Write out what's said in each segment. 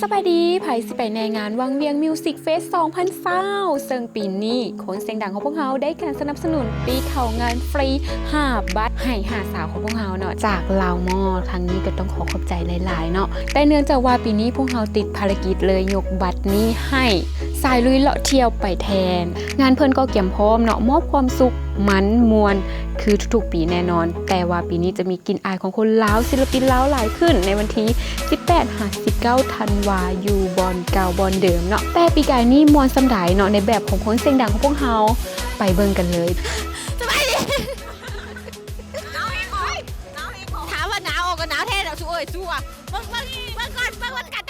สบายดีไผ่สิไปในงานวังเวียงมิวสิกเฟส2020ซึ่งปีนี้คนเสียงดังของพวกเราได้การสนับสนุนปีเข่างานฟรี5บัตรให้หาสาวของพวกเราเนาะจากลาวมอทางนี้ก็ต้องขอขอบใจหลาย ๆ เนาะแต่เนื่องจากว่าปีนี้พวกเราติดภารกิจเลยยกบัตรนี้ให้ สายลุยเลาะเที่ยวไปแทน งานเพิ่นก็เกี่ยมพร้อมเนาะมอบความสุขมันมวลคือทุกๆปีแน่นอน แต่ว่าปีนี้จะมีกลินอายของคนลาวศิลปินลาวหลายขึ้นในวันที่ 18หา19ธันวาอยู่บอลเก่าบอลเดิมเนาะแต่ปีกายนี้มวลสำไดเนาะในแบบของคนเสียงดังของพวกเฮาไปเบิ่งกันเลยถามว่าหนาวออกก็หนาวแท้แล้วสู้เอ้ยสู้อะเมื่อเมื่อเมื่อก่อนเมื่อวันการ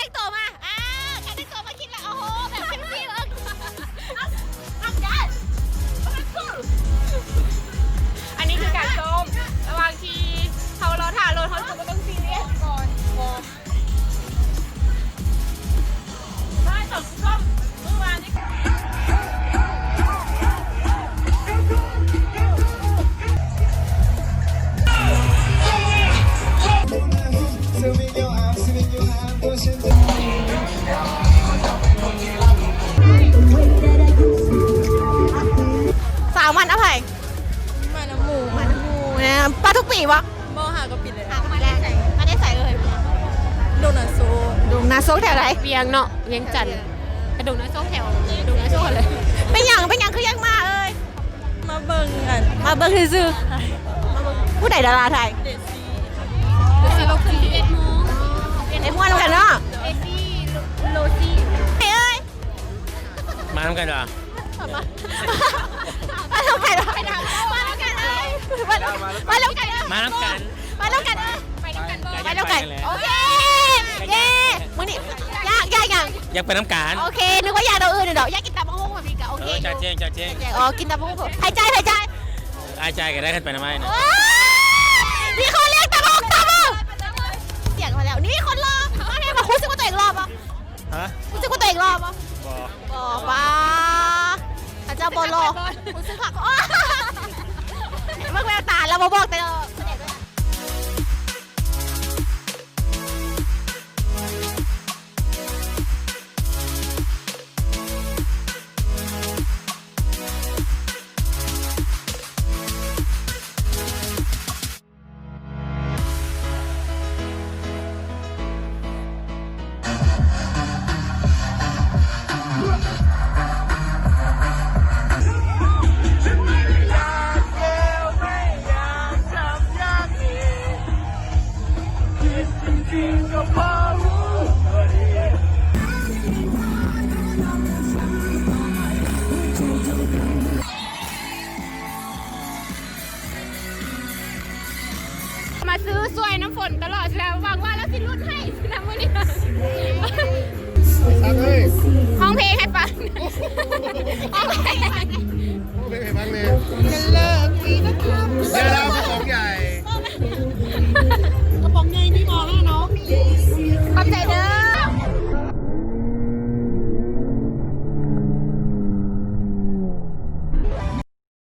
วะมอหาก็ปิดเลยหาก็มาได้ใส่มาได้ใส่เลยโดนัทโซดูนาโซกแถวไหนเวียงเนาะเวียงจันทร์กระดูกน้ำโซ่แถวกระดูกน้ำโซ่เลยเป็นหยังเป็นหยังคือยังมาเอ้ยมาเบิ่งกันมาเบิ้งซื่อๆผู้ใดดาราไทยเดซี่เดซี่ลงสี่เอ็ดโมงไอ้พวกนั้นกันเนาะเดซี่โลซี่เฮ้ยเอ้ยมาทำกันเหรอมาทำไมล่ะมาแล้วกันเอ้ย มาแล้วมาแล้วกันเอ้ยมาทำกัน มาแล้วกันเอ้ยไปด้วยกันบ่ไปแล้วกันแล้วโอเคเย้มึงนี่ยากยากยังอยากไปน้ำกันโอเคนึกว่าอยากเราอื่นเดี๋ยวอยากกินตับมะฮุ่งแบบนี้กะโอเอเคอจ่าเจ้งจ่าเจ้งอ๋อกินตับมะฮุ่งหายใจหายใจอายใจกันได้ขึ้นไปน้ำไม้นะว้ายมีคนเรียกตับมะฮุ่งตับมะฮุ่งเสียงมาแล้วนี่มีคนรอมาเนี่ยมาคุณรู้สึกว่าตัวเองรอปะฮะรู้สึกว่าตัวเองรอปะบอกบอกว่าอาจารย์บอลรอคุณซื้อผัก มาบอกแต่ มาซื้อสวยน้ำฝนตลอดแล้วหวังว่าแล้วสิรุ่นให้นะมื่อนี้ห้องเลง